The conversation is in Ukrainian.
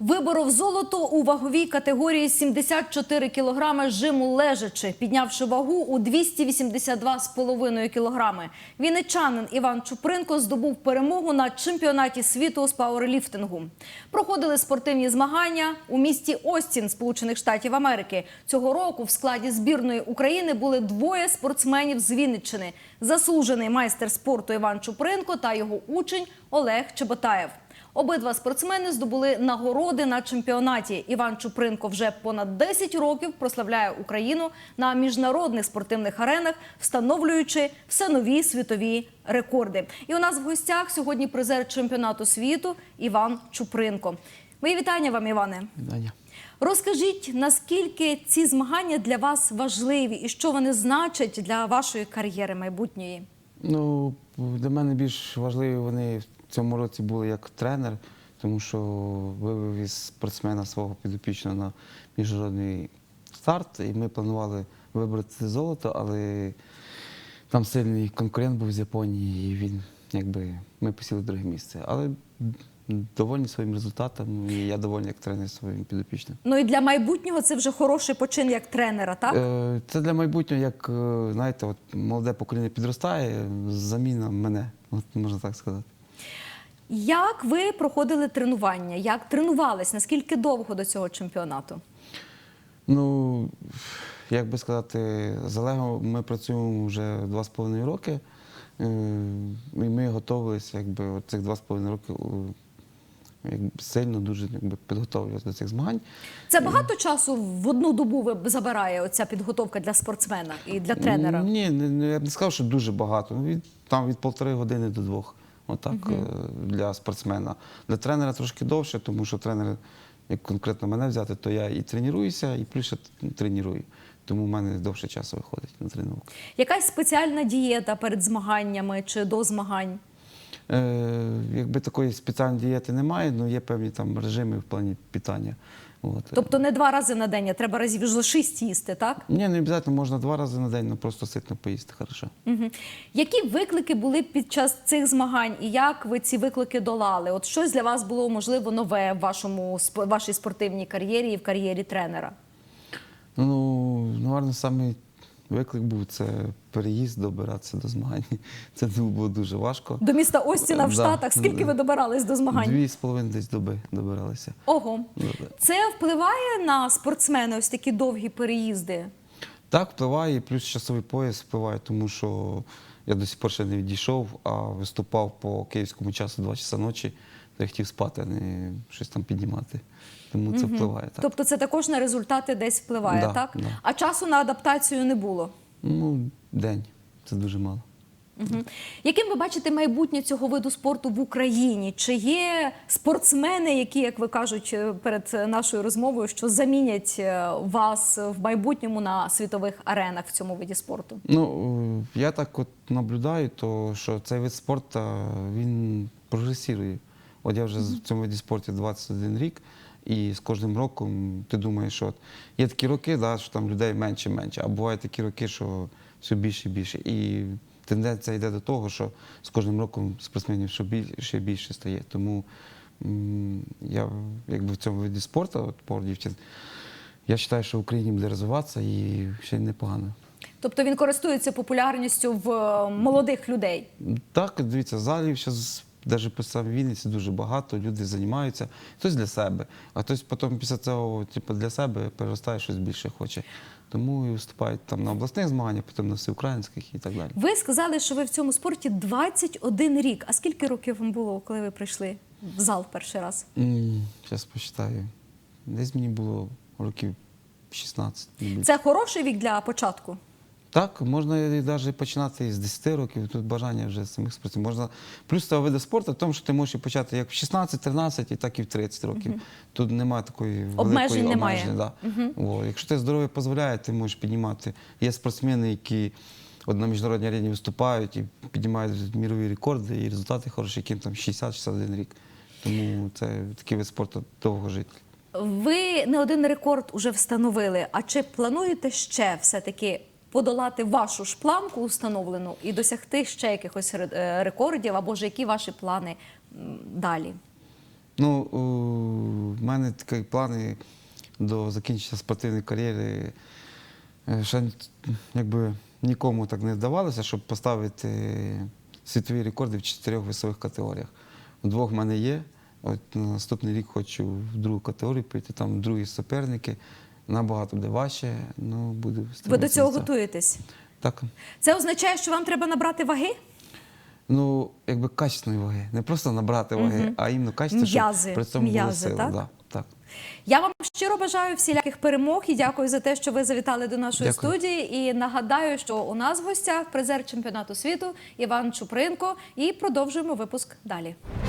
Виборов золото у ваговій категорії 74 кілограми жиму лежачи, піднявши вагу у 282,5 кілограми. Вінничанин Іван Чупринко здобув перемогу на чемпіонаті світу з пауерліфтингу. Проходили спортивні змагання у місті Остін, Сполучених Штатів Америки. Цього року в складі збірної України були двоє спортсменів з Вінниччини: заслужений майстер спорту Іван Чупринко та його учень Олег Чеботаєв. Обидва спортсмени здобули нагороди на чемпіонаті. Іван Чупринко вже понад 10 років прославляє Україну на міжнародних спортивних аренах, встановлюючи все нові світові рекорди. І у нас в гостях сьогодні призер чемпіонату світу Іван Чупринко. Мої вітання вам, Іване. Даня. Розкажіть, наскільки ці змагання для вас важливі і що вони значать для вашої кар'єри майбутньої? Ну, для мене більш важливі вони в цьому році були як тренер, тому що вивів із спортсмена свого підопічного на міжнародний старт, і ми планували вибрати золото, але там сильний конкурент був з Японії, і він якби ми посіли друге місце. Але довольні своїм результатом, і я довольний як тренер своїм підопічним. Ну і для майбутнього це вже хороший почин як тренера, так? Е, Це для майбутнього, як е, знаєте, от молоде покоління підростає, заміна мене, от можна так сказати. Як ви проходили тренування? Як тренувались? Наскільки довго до цього чемпіонату? Ну, як би сказати, з Олегом ми працюємо вже два з половиною роки. е, І ми готувалися, якби цих два з половиною роки якби, сильно дуже якби, підготовлювалися до цих змагань. Це багато часу в одну добу ви- забирає оця підготовка для спортсмена і для тренера? Ні, не, не- я б не сказав, що дуже багато. Ну, Від, там від полтори години до двох. Отак е, для спортсмена. Для тренера трошки довше, тому що тренер, як конкретно мене взяти, то я і тренуюся, і плюс ще тренірую. Тому в мене довше часу виходить на тренування. Якась спеціальна дієта перед змаганнями чи до змагань? Е, якби такої спеціальної дієти немає, але є певні там режими в плані питання. От. Тобто не два рази на день, а треба разів вже шість їсти, так? Ні, не обов'язково можна два рази на день, але просто ситно поїсти хорошо. Угу. Які виклики були під час цих змагань і як ви ці виклики долали? От щось для вас було можливо нове в вашому вашій спортивній кар'єрі і в кар'єрі тренера? Ну, напевно, самий виклик був це переїзд, добиратися до змагань. Це було дуже важко. До міста Остіна в. Штатах. Скільки ви добирались до змагань? Дві з половиною десь доби добиралися. Ого, це впливає на спортсмена ось такі довгі переїзди. Так, впливає, плюс часовий пояс впливає, тому що я до сих пор ще не відійшов, а виступав по київському часу 2 часа ночі, я хотів спати, а не щось там піднімати. Тому це впливає. Так. Тобто це також на результати десь впливає, Да, так? да. А часу на адаптацію не було. Ну, день. Це дуже мало. Угу. Яким ви бачите майбутнє цього виду спорту в Україні? Чи є спортсмени, які, як ви кажуть е, перед нашою розмовою, що замінять е, вас в майбутньому на світових аренах в цьому виді спорту? Ну, е, я так от наблюдаю, то, що цей вид спорту він прогресує. От я вже в цьому виді спорту 21 рік, і з кожним роком ти думаєш, що от є такі роки, да, що там людей менше менше, а бувають такі роки, що все більше і більше. І тенденція йде до того, що з кожним роком спортсменів ще більше і більше стає. Тому я якби в цьому виді спорту, от пауерліфтинг, я вважаю, що в Україні буде розвиватися і ще непогано. Тобто він користується популярністю в е, молодих людей. Так, дивіться, залів зараз навіть по самій Вінниці дуже багато, люди займаються. Хтось для себе, а хтось потім після цього, типу, для себе переростає щось більше хоче. Тому і виступають там на обласних змаганнях, потім на всеукраїнських і так далі. Ви сказали, що ви в цьому спорті 21 рік. А скільки років вам було, коли ви прийшли в зал перший раз? Зараз почитаю. Десь мені було років 16. Це хороший вік для початку. Так, можна і навіть починати з 10 років, тут бажання вже самих спортів. Можна плюс цього виду спорту в тому, що ти можеш почати як в 16, 13, і так і в 30 років. Тут немає такої великої Обмежень немає. Да. О, якщо ти здоров'я дозволяє, ти можеш піднімати. Є спортсмени, які от на міжнародній арені виступають і піднімають мірові рекорди, і результати хороші, яким там 60-61 рік. Тому це такий вид спорту довго жити. Ви не один рекорд уже встановили. А чи плануєте ще все-таки подолати вашу ж планку установлену і досягти ще якихось е, рекордів, або ж які ваші плани далі? Ну, у мене такі плани до закінчення спортивної кар'єри. е, Ще якби нікому так не вдавалося, щоб поставити світові рекорди в чотирьох весових категоріях. В двох в мене є. От на наступний рік хочу в другу категорію прийти, там другі суперники. Набагато буде важче, ну буду Ви до цього готуєтесь? Так. Це означає, що вам треба набрати ваги? Ну, якби качественної ваги. Не просто набрати ваги, а іменно качество, щоб при цьому були сили. так? Да, так. Я вам щиро бажаю всіляких перемог і дякую за те, що ви завітали до нашої Дякую. студії. І нагадаю, що у нас в гостях призер чемпіонату світу Іван Чупринко. І продовжуємо випуск далі.